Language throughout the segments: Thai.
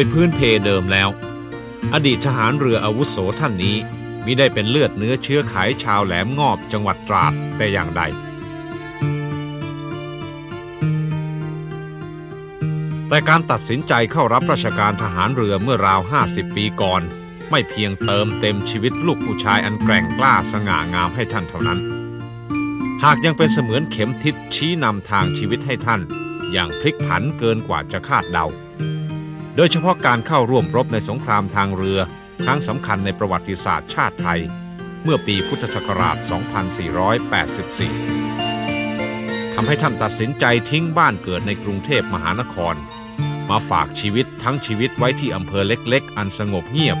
ยพื้นเพเดิมแล้ว อดีตทหารเรืออาวุโสท่านนี้มิได้เป็นเลือดเนื้อเชื้อไขชาวแหลมงอบจังหวัดตราดแต่อย่างใด แต่การตัดสินใจเข้ารับราชการทหารเรือเมื่อราว 50 ปีก่อน ไม่เพียงเติมเต็มชีวิตลูกผู้ชายอันแกร่งกล้าสง่างามให้ท่านเท่านั้น หากยังเป็นเสมือนเข็มทิศชี้นำทางชีวิตให้ท่าน อย่างพลิกผันเกินกว่าจะคาดเดา โดยเฉพาะการเข้าร่วมรบในสงครามทางเรือ ครั้งสำคัญในประวัติศาสตร์ชาติไทย เมื่อปีพุทธศักราช 2484 ทำให้ท่านตัดสินใจทิ้งบ้านเกิดในกรุงเทพมหานคร มาฝากชีวิตทั้งชีวิตไว้ที่อำเภอเล็กๆ อันสงบเงียบ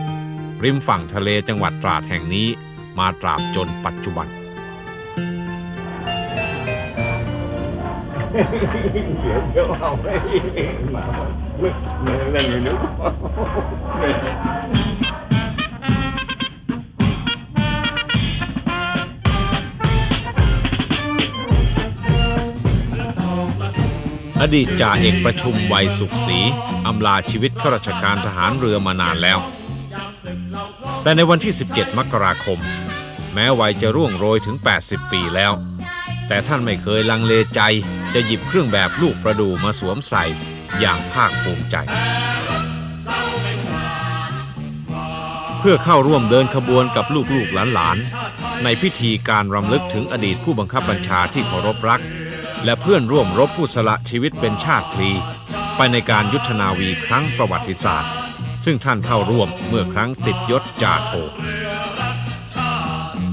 ริมฝั่งทะเลจังหวัดตราดแห่งนี้ มาตราบจนปัจจุบัน เดี๋ยวเดี๋ยวเอาไว้มาไม่ไม่ไม่ไม่นึกอดีตจ่าเอกประชุมวัยสุขศรีอำลาชีวิตข้าราชการทหารเรือมานานแล้ว แต่ในวันที่ 17 มกราคม แม้วัยจะร่วงโรยถึง 80 ปีแล้ว แต่ท่านไม่เคยลังเลใจ จะหยิบเครื่องแบบลูกประดูมาสวมใส่อย่างภาคภูมิใจ เพื่อเข้าร่วมเดินขบวนกับลูกๆหลานๆ ในพิธีการรำลึกถึงอดีตผู้บังคับบัญชาที่เคารพรัก และเพื่อนร่วมรบผู้สละชีวิตเป็นชาติพลีไปในการยุทธนาวีครั้งประวัติศาสตร์ ซึ่งท่านเข้าร่วมเมื่อครั้งติดยศจ่าโท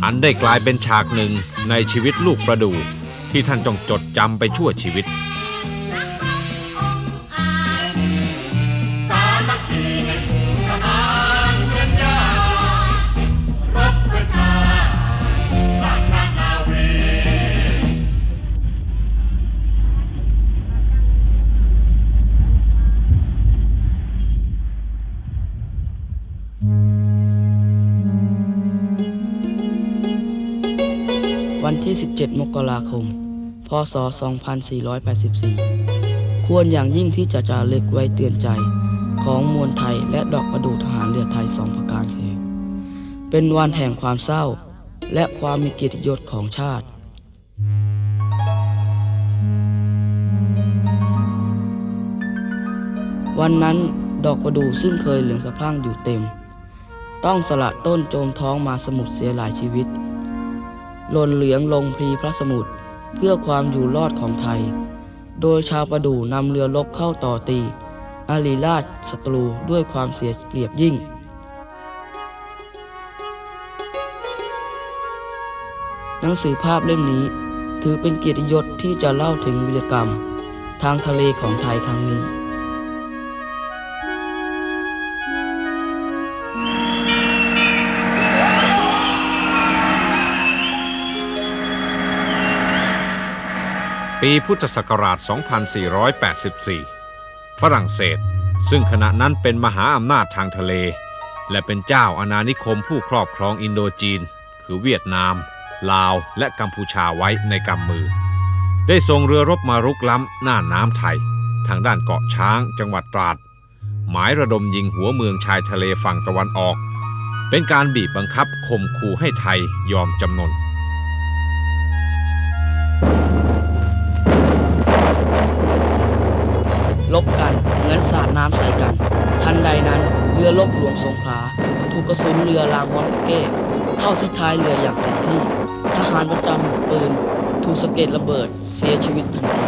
อันได้กลายเป็นฉากหนึ่งในชีวิตลูกประดู ที่ท่านจงจดจำไปชั่วชีวิต วันที่ 17 มกราคม ศ 2484 ควรอย่างยิ่งที่จะจารึกไว้เตือนใจของมวลไทยและดอกประดูทหารเรือไทยสองประการคือ เป็นวันแห่งความเศร้า และความมีเกียรติยศของชาติวันนั้นดอกประดู่ซึ่งเคยเหลืองสะพรั่งอยู่เต็ม ต้องสละต้นโจมท้องมาสมุทรเสียหลายชีวิตหล่นเหลืองลงพลีพระสมุทร เพื่อความอยู่รอดของไทย โดยชาวประดู่นำเรือลบเข้าต่อตีอารีราชศัตรูด้วยความเสียเปรียบยิ่ง หนังสือภาพเล่มนี้ถือเป็นเกียรติยศที่จะเล่าถึงวิรกรรม ทางทะเลของไทยครั้งนี้ ปีพุทธศักราช 2484 ฝรั่งเศส ซึ่งขณะนั้นเป็นมหาอำนาจทางทะเล และเป็นเจ้าอาณานิคมผู้ครอบครองอินโดจีน คือเวียดนาม ลาว และกัมพูชาไว้ในกำมือ ได้ส่งเรือรบมารุกล้ำหน้าน้ำไทย ทางด้านเกาะช้างจังหวัดตราด หมายระดมยิงหัวเมืองชายทะเลฝั่งตะวันออก เป็นการบีบบังคับข่มขู่ให้ไทยยอมจำนน ลบกันเหมือนสาดน้ำใส่กัน ทันใดนั้นเรือลบหลวงสงขลาถูกกระสุนเรือลามอนเก้เข้าที่ท้ายเรืออย่างเต็มที่ ทหารประจำหมวกปืนถูกสะเก็ดระเบิดเสียชีวิตทันที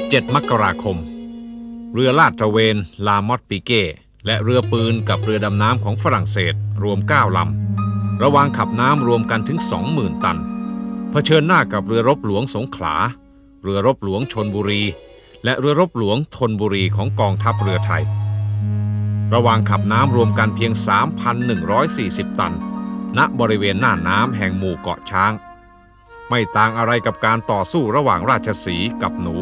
17 มกราคม เรือลาดตระเวน ลามอตปิเก้ และเรือปืนกับเรือดำน้ำของฝรั่งเศสรวม 9 ลำ ระวางขับน้ำรวมกันถึง 20,000 ตัน เผชิญหน้ากับเรือรบหลวงสงขลา เรือรบหลวงชนบุรี และเรือรบหลวงธนบุรีของกองทัพเรือไทย ระว่างขับน้ำรวมกันเพียง 3,140 ตัน ณ บริเวณหน้าน้ำแห่งหมู่เกาะช้าง ไม่ต่างอะไรกับการต่อสู้ระหว่างราชสีกับหนู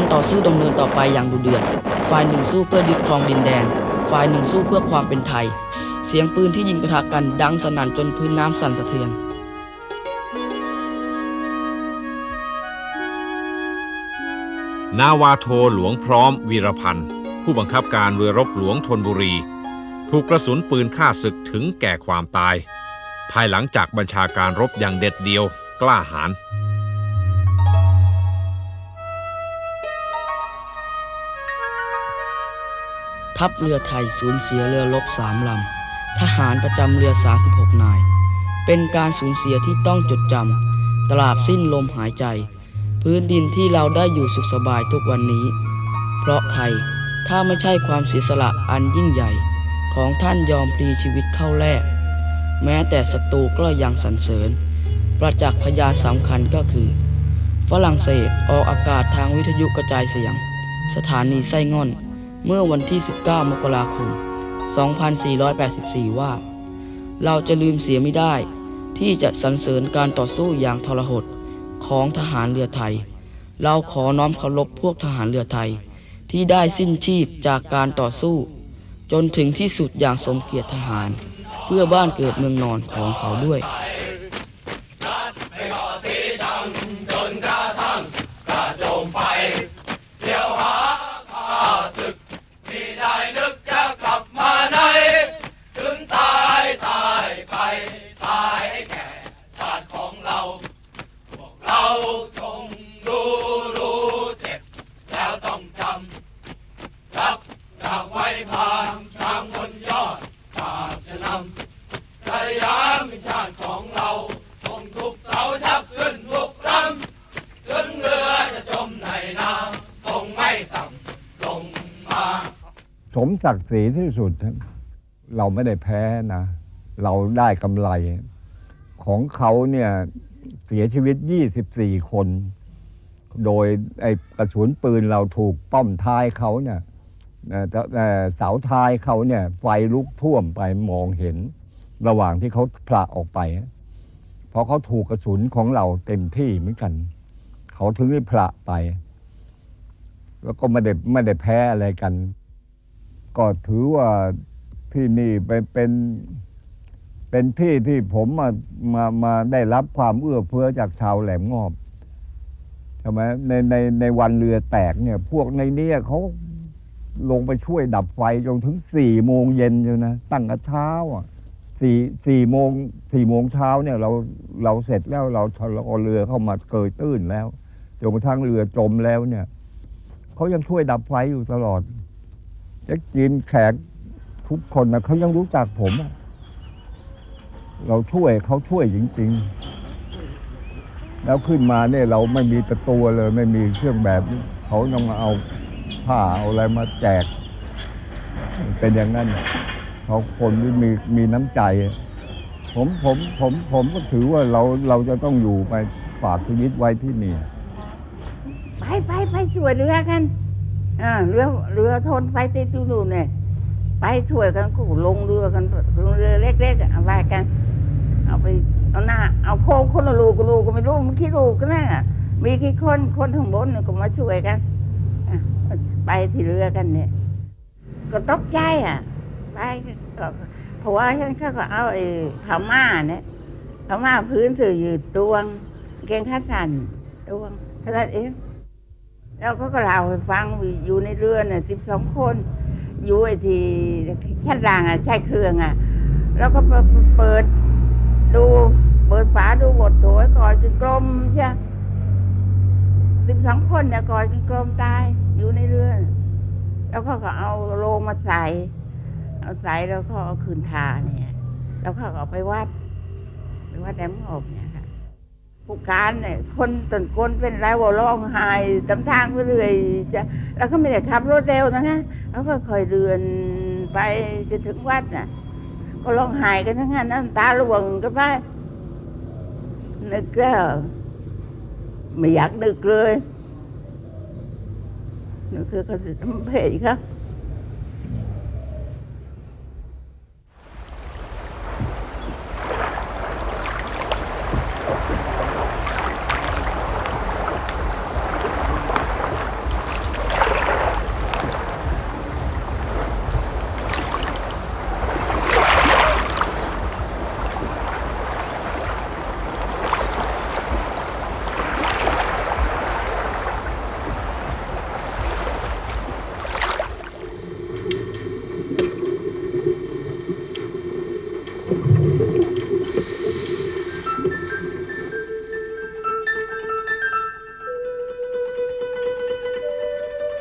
การต่อสู้ดำเนินต่อไปอย่างดุเดือด ฝ่ายหนึ่งสู้เพื่อยึดครองดินแดน ฝ่ายหนึ่งสู้เพื่อความเป็นไทย เสียงปืนที่ยิงปะทะกันดังสนั่นจนพื้นน้ำสั่นสะเทือนนาวาโทหลวงพร้อมวีรพันธ์ ผู้บังคับการเรือรบหลวงธนบุรี ถูกกระสุนปืนฆ่าศึกถึงแก่ความตาย ภายหลังจากบัญชาการรบอย่างเด็ดเดียวกล้าหาญ ทัพเรือไทยสูญเสียเรือรบสามลำ ทหารประจำเรือ 36 นาย เป็นการสูญเสียที่ต้องจดจำตราบสิ้นลมหายใจ พื้นดินที่เราได้อยู่สุขสบายทุกวันนี้ เพราะใครถ้าไม่ใช่ความเสียสละอันยิ่งใหญ่ ของท่านยอมพลีชีวิตเข้าแลกแม้แต่ศัตรูก็ยังสรรเสริญ ประจักษ์พยานสำคัญก็คือ ฝรั่งเศสออกอากาศทางวิทยุกระจายเสียง สถานีไส้ง่อน เมื่อวันที่ 19 มกราคม 2484 ว่า เราจะลืมเสียไม่ได้ ที่จะสรรเสริญการต่อสู้อย่างทรหดของทหารเรือไทย เราขอน้อมเคารพพวกทหารเรือไทย ที่ได้สิ้นชีพจากการต่อสู้ จนถึงที่สุดอย่างสมเกียรติทหาร เพื่อบ้านเกิดเมืองนอนของเขาด้วย ศักดิ์ศรีที่สุด เราไม่ได้แพ้นะ เราได้กำไร ของเขาเนี่ยเสียชีวิต 24 คน โดยไอ้กระสุนปืนเราถูกป้อมท้ายเขาเนี่ยเสาท้ายเขาเนี่ยไฟลุกท่วมไปมองเห็น ระหว่างที่เขาผละออกไปเพราะเขาถูกกระสุนของเราเต็มที่เหมือนกัน เขาถึงได้ผละไป แล้วก็ไม่ได้ไม่ได้แพ้อะไรกัน ก็ถือว่าที่นี่เป็นเป็นเป็นที่ที่ผมมามามาได้รับความเอื้อเฟื้อจากชาวแหลมงอบใช่ไหมในในในวันเรือแตกเนี่ย พวกในนี้เขาลงไปช่วยดับไฟจนถึงสี่โมงเย็นอยู่นะ ตั้งแต่เช้าอะสี่สี่โมงสี่โมงเช้าเนี่ยเราเราเสร็จแล้วเราเราเอาเรือเข้ามาเกยตื้นแล้วจนกระทั่งเรือจมแล้วเนี่ยเขายังช่วยดับไฟอยู่ตลอด เจ๊กจีนแขกทุกคนนะเขายังรู้จักผม เราช่วยเขาช่วยจริง ๆ แล้วขึ้นมาเนี่ยเราไม่มีตะตัวเลยไม่มีเครื่องแบบเขาต้องมาเอาผ้าเอาอะไรมาแจก เป็นอย่างนั้นเขาคนที่มีมีน้ำใจ ผมผมผมผมก็ถือว่าเราเราจะต้องอยู่ไปฝากชีวิตไว้ที่นี่ ไปไปไปช่วยเรือกัน อ่าเรือเรือทนไฟติดอยู่นู่นเนี่ยไปช่วยกันกูลงเรือกันลงเรือเล็กๆอะเอาไปกัน เอาไปเอาหน้าเอาโพงคนละลูกก็ลูกก็ไม่รู้มันกี่ลูกกันนะมีกี่คนคนข้งบนเนี่ยก็มาช่วยกันไปที่เรือกันเนี่ย ก็ตกใจอะไปก็เพราะว่าฉันก็เอาไอ้ผ้าม่าเนี่ยผ้าม่าพื้นสื่อยืดตวง เกงขาสันตวงเท่านั้นเอง แล้วก็ก็เล่าให้ฟังอยู่ในเรือน่ะสิบสองคนอยู่ไอ้ที่ชั้นล่างอะใช้เครื่องอะ แล้วก็เปิดดูเปิดฝาดูบทโถยก่อนคือกลมใช่สิบสองคนเนี่ยก่อนคือกลมตายอยู่ในเรือ แล้วเขาก็เอาโลงมาใส่ เอาใส่แล้วก็เอาคืนทาเนี่ย แล้วเขาก็เอาไปวัดไปวัดแหลมงอบเนี่ย ผู้การเนี่ยคนตนก้นเป็นไรว่าร้องไห้ตำทางไปเรื่อยจะแล้วก็ไม่ได้ขับรถเร็วนะฮะแล้วก็ค่อยเดินไปจนถึงวัดน่ะ ก็ร้องไห้กันทั้งนั้นน้ำตาร่วงกันไปนึกแล้วไม่อยากนึกเลยนึกคือเขาจะทำเพจครับ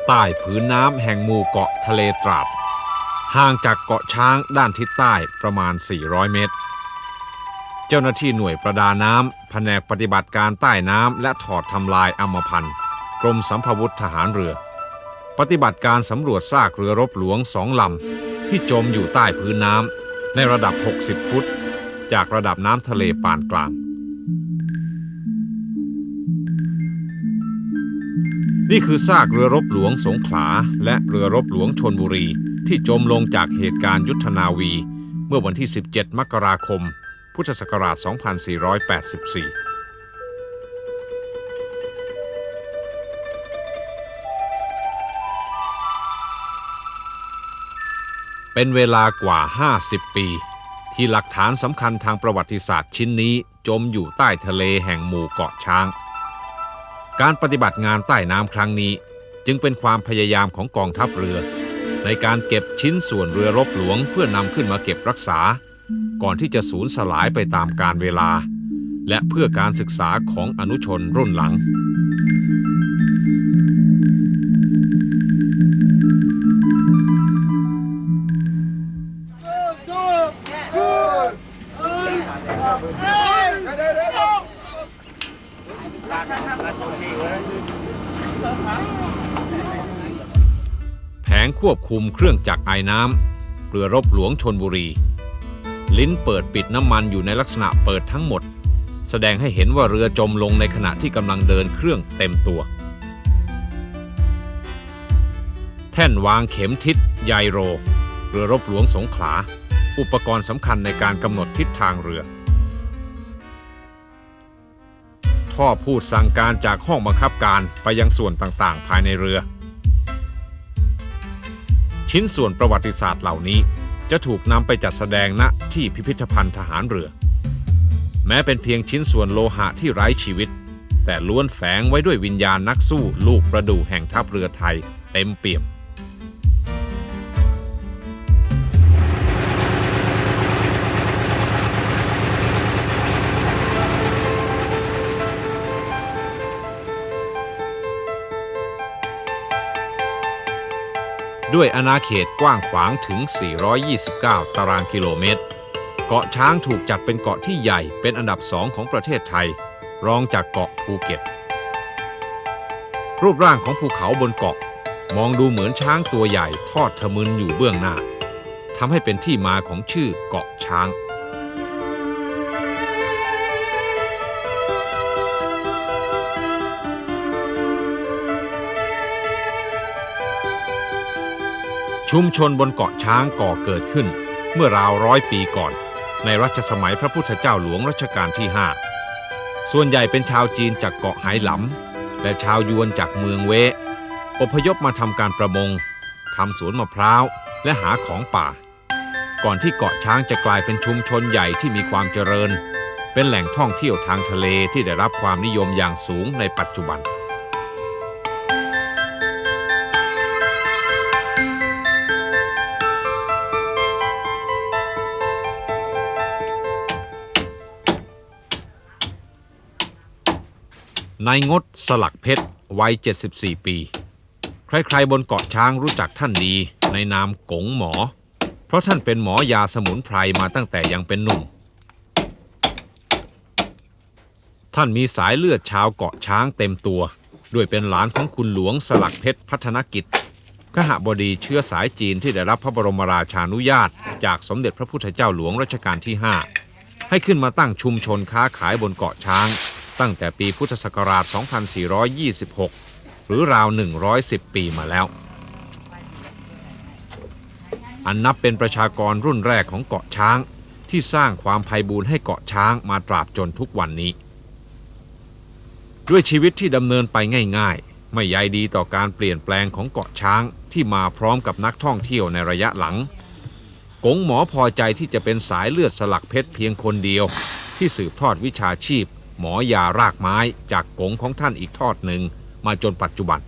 ใต้ผืนน้ำแห่งหมู่เกาะทะเลตราบห่างจากเกาะช้างด้านทิศใต้ประมาณ 400 เมตร เจ้าหน้าที่หน่วยประดาน้ำแผนกปฏิบัติการใต้น้ำและถอดทำลายอมพันธ์กรมสัมภวุธทหารเรือ ปฏิบัติการสำรวจซากเรือรบหลวงสองลำ ที่จมอยู่ใต้พื้นน้ำในระดับ 60 ฟุต จากระดับน้ำทะเลปานกลาง นี่คือซากเรือรบหลวงสงขลา และเรือรบหลวงชนบุรี ที่จมลงจากเหตุการณ์ยุทธนาวี เมื่อวันที่ 17 มกราคม พุทธศักราช 2484เป็นเวลากว่า 50 ปี ที่หลักฐานสำคัญทางประวัติศาสตร์ชิ้นนี้จมอยู่ใต้ทะเลแห่งหมู่เกาะช้าง การปฏิบัติงานใต้น้ำครั้งนี้ จึงเป็นความพยายามของกองทัพเรือ ในการเก็บชิ้นส่วนเรือรบหลวงเพื่อนำขึ้นมาเก็บรักษา ก่อนที่จะสูญสลายไปตามกาลเวลา และเพื่อการศึกษาของอนุชนรุ่นหลัง ควบคุมเครื่องจักรไอน้ำเรือรบหลวงชนบุรี ลิ้นเปิดปิดน้ำมันอยู่ในลักษณะเปิดทั้งหมด แสดงให้เห็นว่าเรือจมลงในขณะที่กำลังเดินเครื่องเต็มตัว แท่นวางเข็มทิศไยโร เรือรบหลวงสงขลา อุปกรณ์สำคัญในการกำหนดทิศทางเรือ ท่อพูดสั่งการจากห้องบังคับการไปยังส่วนต่างๆ ภายในเรือ ชิ้นส่วนประวัติศาสตร์เหล่านี้ จะถูกนำไปจัดแสดงณที่พิพิธภัณฑ์ทหารเรือ แม้เป็นเพียงชิ้นส่วนโลหะที่ไร้ชีวิต แต่ล้วนแฝงไว้ด้วยวิญญาณนักสู้ลูกประดู่แห่งทัพเรือไทยเต็มเปี่ยม ด้วยอาณาเขตกว้างขวางถึง 429 ตารางกิโลเมตร เกาะช้างถูกจัดเป็นเกาะที่ใหญ่เป็นอันดับสองของประเทศไทย รองจากเกาะภูเก็ต รูปร่างของภูเขาบนเกาะ มองดูเหมือนช้างตัวใหญ่ทอดทะมึนอยู่เบื้องหน้าทำให้เป็นที่มาของชื่อเกาะช้าง ชุมชนบนเกาะช้างก่อเกิดขึ้น เมื่อราวร้อยปีก่อน ในรัชสมัยพระพุทธเจ้าหลวงรัชกาลที่ 5 ส่วนใหญ่เป็นชาวจีนจากเกาะไหหลำและชาวยวนจากเมืองเวอพยพมาทำการประมงทำสวนมะพร้าวและหาของป่า ก่อนที่เกาะช้างจะกลายเป็นชุมชนใหญ่ที่มีความเจริญ เป็นแหล่งท่องเที่ยวทางทะเลที่ได้รับความนิยมอย่างสูงในปัจจุบัน นายงดสลักเพชรวัย 74 ปี ใครๆบนเกาะช้างรู้จักท่านดีในนามกงหมอ เพราะท่านเป็นหมอยาสมุนไพรมาตั้งแต่ยังเป็นหนุ่ม ท่านมีสายเลือดชาวเกาะช้างเต็มตัว ด้วยเป็นหลานของคุณหลวงสลักเพชรพัฒนกิจขหบดีเชื้อสายจีนที่ได้รับพระบรมราชานุญาต จากสมเด็จพระพุทธเจ้าหลวงรัชกาลที่ 5 ให้ขึ้นมาตั้งชุมชนค้าขายบนเกาะช้าง ตั้งแต่ปีพุทธศักราช 2426 หรือราว 110 ปีมาแล้ว อันนับเป็นประชากรรุ่นแรกของเกาะช้างที่สร้างความไพบูรณ์ให้เกาะช้างมาตราบจนทุกวันนี้ ด้วยชีวิตที่ดำเนินไปง่ายๆ ไม่ใยดีต่อการเปลี่ยนแปลงของเกาะช้างที่มาพร้อมกับนักท่องเที่ยวในระยะหลังกงหมอพอใจที่จะเป็นสายเลือดสลักเพชรเพียงคนเดียว ที่สืบทอดวิชาชีพ หมอยารากไม้จากกงของท่านอีกทอดหนึ่งมาจนปัจจุบัน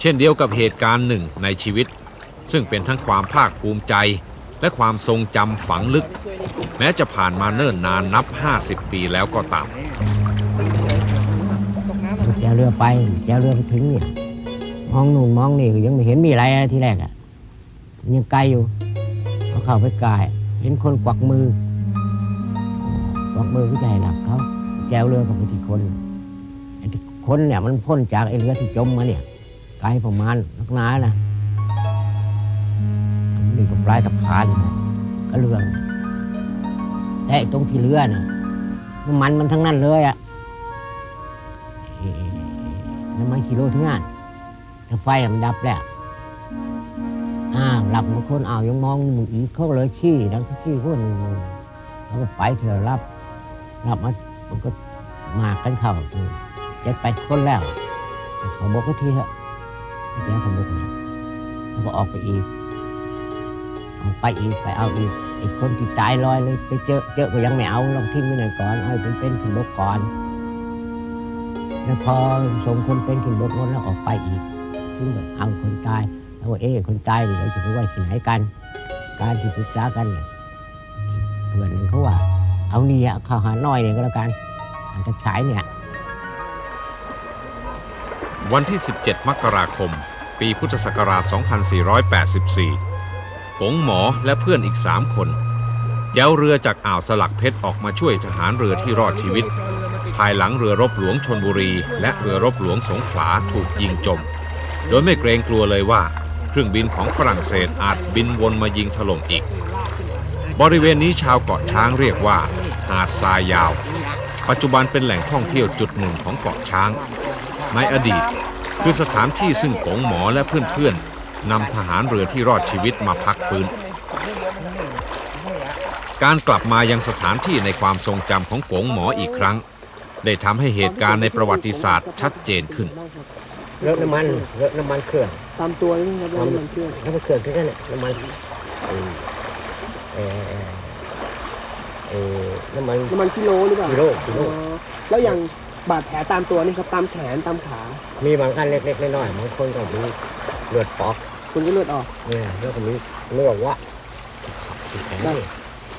เช่นเดียวกับเหตุการณ์หนึ่งในชีวิต ซึ่งเป็นทั้งความภาคภูมิใจ และความทรงจำฝังลึก แม้จะผ่านมาเนิ่นนานนับ 50 ปีแล้วก็ตามแจวเรือไปแจวเรือไปถึงเนี่ยมองนู่นมองนี่ยังไม่เห็นมีอะไรที่แรกอะยังไกลอยู่ พอเข้าไปกาย เห็นคนกวักมือกวักมือก็ให้หลับเขาแจวเรือกับที่คนไอ้ที่คนเนี่ยมันพ้นจากไอ้เรือที่จมมาเนี่ยไกลประมาณนักหนานะนี่ก็ปลายตะพานก็เรือแต่ตรงที่เรือน่ะน้ำมันมันทั้งนั้นเลยอะเอ่อน้ำมันกิโลทั้งนั้นถ้าไฟมันดับแล้ว อ้าหลับบางคนอ้าวยังมองมึงอีกเขาเลยขี้ดังขี้คนแล้วก็ไปเถอะรับรับมามันก็มากันเข้าเจ็ดแปคนแล้ว เขาบอกก็ทีเถอะไอ้แกเขาบอกนะแล้วก็ออกไปอีกออกไปอีกไปเอาอีกไอ้คนที่ตายลอยเลยไปเจอเจอก็ยังไม่เอาลองทิ้งไว้หน่อยก่อนเอาเป็นเป็นขึ้นบกก่อนแล้วพอส่งคนเป็นขึ้นบกหมดแล้วออกไปอีกถึงแบบเอาคนตาย วว่าเอ๊ะคนตายนี่เราจะไปไว้ที่ไหนกัน การที่ปรึกษากันเนี่ยเพื่อนหนึ่งเขาว่า เอาเนี่ยข้าหาน้อยเนี่ยก็แล้วกันอันจะฉายเนี่ยวันที่ 17 มกราคม ปีพุทธศักราช 2484กงหมอและเพื่อนอีก 3 คนแย้วเรือจากอ่าวสลักเพชรออกมาช่วยทหารเรือที่รอดชีวิต ภายหลังเรือรบหลวงชนบุรี และเรือรบหลวงสงขลาถูกยิงจม โดยไม่เกรงกลัวเลยว่า เครื่องบินของฝรั่งเศสอาจบินวนมายิงถล่มอีก บริเวณนี้ชาวเกาะช้างเรียกว่า หาดทรายยาว ปัจจุบันเป็นแหล่งท่องเที่ยวจุดหนึ่งของเกาะช้าง ในอดีตคือสถานที่ซึ่งกงหมอและเพื่อนๆนำทหารเรือที่รอดชีวิตมาพักฟื้น การกลับมายังสถานที่ในความทรงจำของกงหมออีกครั้ง ได้ทำให้เหตุการณ์ในประวัติศาสตร์ชัดเจนขึ้นเลอะน้ำมันเลอะน้ำมันเครื่องตามตัวนี่ครับน้ำมันเครื่องน้ำมันเครื่องแค่นั้นแหละน้ำมันเอ่อเอ่อเอ่อน้ำมันน้ำมันกิโลหรือเปล่ากิโลกิโลอ๋อแล้วอย่างบาดแผลตามตัวนี่ครับตามแขนตามขา มีบางขั้นเล็กๆน้อยๆบางคนก็มีเลือดปอกคุณก็เลือดออกเนี่ยแล้วก็มีเลือดวะได้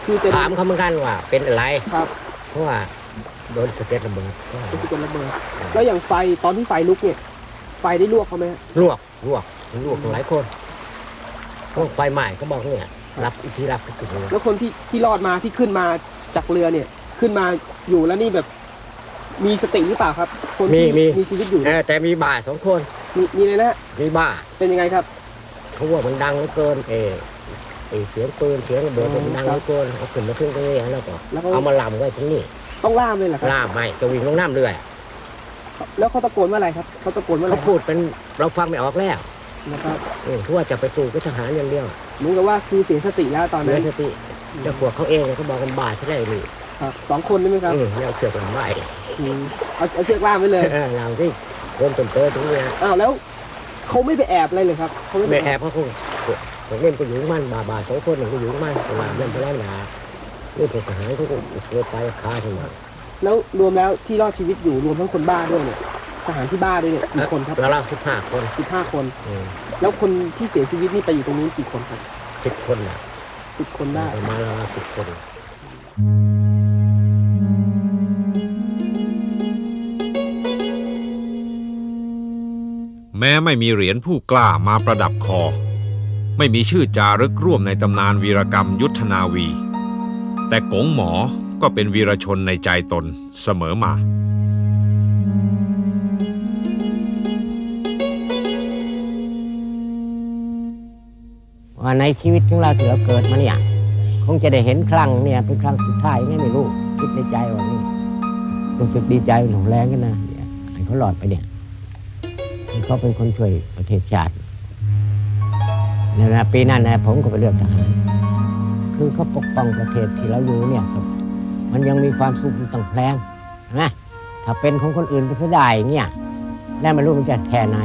คือเป็นถามเขาเหมือนกันว่า เป็นอะไรครับ เพราะว่าโดนสะเก็ดระเบิดก็ก็คือเป็นระเบิดแล้วอย่างไฟตอนที่ไฟลุกเนี่ย ไฟได้ลวกเขาไหมฮะลวกลวกลวกหลายคนพวกไฟใหม่ก็บอกเนี่ยรับอีกทีรับก็ติดเลยแล้วคนที่ที่รอดมาที่ขึ้นมาจากเรือเนี่ย ขึ้นมาอยู่แล้วนี่แบบมีสติหรือเปล่าครับ คนที่มีชีวิตอยู่เออแต่มีบ่าสองคนมีมีเลยนะฮะมีบ้าเป็นยังไงครับ เขาว่ามันดังเหลือเกิน เออไอเสียงปืนเสียงระเบิดมันดังเหลือเกินเอาขึ้นมาขึ้นตรงนี้แล้วก็แล้วก็ เอามาลำไว้ตรงนี้ต้องล่ามเลยเหรอครับล่ามไม่จะวิ่งลงน้ำเรื่อย แล้วเขาตะโกนว่าอะไรครับเขาตะโกนว่าอะไรเขาพูดเป็นเราฟังไม่ออกแล้วนะครับเออคือว่าจะไปสู้กับทหารอย่างเดียวเหมือนกับว่าคือเสียสติแล้วตอนเหลืนั้อนสติเจ้าพวกเขาเองเนี่ยเขาบอกกันบาดใช่ได้นี่ครับสองคนใช่ไหมครับอืมเนี่ยเอาเชือกลำไว้อืมเอาเอาเชือกล่ามไว้เลยเออลำที่โคนต้นเตอตรงเนี้ยอ้าวแล้วเขาไม่ไปแอบอะไรเลยครับเขาไม่ไปไม่แอแอบบเขาคงผมเล่นก็อยู่ของมันบาบาสองคนหนึ่งก็อยู่ของมันลามเล่นไปแล้วหนานี่พวกทหารเขาก็เกิดไปค้าขึ้นมา แล้วรวมแล้วที่รอดชีวิตอยู่รวมทั้งคนบ้าด้วยเนี่ยทหารที่บ้าด้วยเนี่ยกี่คนครับแล้วเราสิบห้าคนสิบห้าคน อืมแล้วคนที่เสียชีวิตนี่ไปอยู่ตรงนู้นกี่คนครับสิบคนน่ะสิบคนได้ ประมาณเราสิบคน แม้ไม่มีเหรียญผู้กล้ามาประดับคอ ไม่มีชื่อจารึกร่วมในตำนานวีรกรรมยุทธนาวี แต่กงหมอ ก็เป็นวีรชนในใจตนเสมอมา ว่าในชีวิตของเราที่เราเกิดมาเนี่ยคงจะได้เห็นครั้งเนี่ยเป็นครั้งสุดท้ายไงไม่รู้คิดในใจว่านี่รู้สึกดีใจหลงแรงกันนะเนี่ยให้เขาหลอดไปเนี่ยให้เขาเป็นคนช่วยประเทศชาติเนี่ยนะปีนั้นนะผมก็ไปเลือกทหาร คือเขาปกป้องประเทศที่เราอยู่เนี่ยครับ มันยังมีความสุขอยู่ต่างแพลงนะถ้าเป็นของคนอื่นไปก็ได้เนี่ย แล้วไม่รู้มันจะแค่ไหน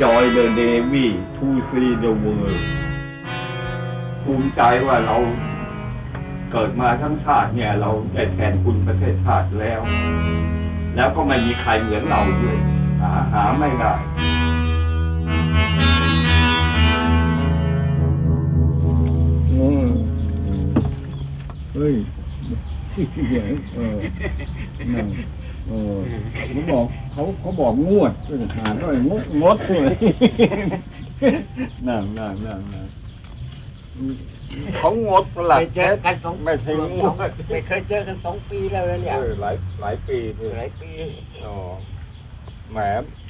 joy the navy to see the world ภูมิใจว่าเราเกิดมาทั้งชาติเนี่ย เราได้แทนคุณประเทศชาติแล้ว แล้วก็ไม่มีใครเหมือนเราด้วยหาหาไม่ได้อืมเฮ้ยเออนั่ เออเขาบอกเขาเขาบอกงวดหาด้วยงดงดเลยนั่นนั่นนั่นนั่นเขางดสลับไม่เจอกันสองไม่ใช่งวดไม่เคยเจอกันสองปีแล้วนะเนี่ยเออหลายหลายปีเลยหลายปีอ๋อแหม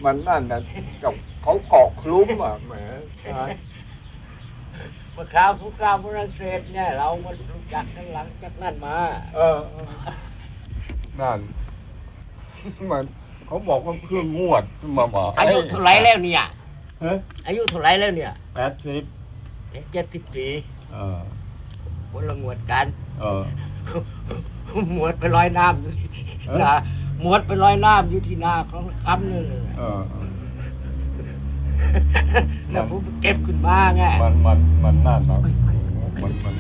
มันนั่นนะกับเขาเกาะคลุ้มอะแหมเมื่อคราวสงครามฝรั่งเศสเนี่ย เรามารู้จักกันหลังจากนั้นมา เออเออนั่น มันเขาบอกว่าเครื่องงวดมาบอกอายุเท่าไหรแล้วเนี่ยเฮ้ยอายุเท่าไหรแล้วเนี่ยแปดสิบเจ็ดสิบปีเออคนละงวดกัน เออหมวดไปลอยน้ำอยู่ที่เอ้ยนาหมวดไปลอยน้ำอยู่ที่นาของคำนึงเออแล้วผมเก็บขึ้นมาไงมันมันมันนั่นนะมันมัน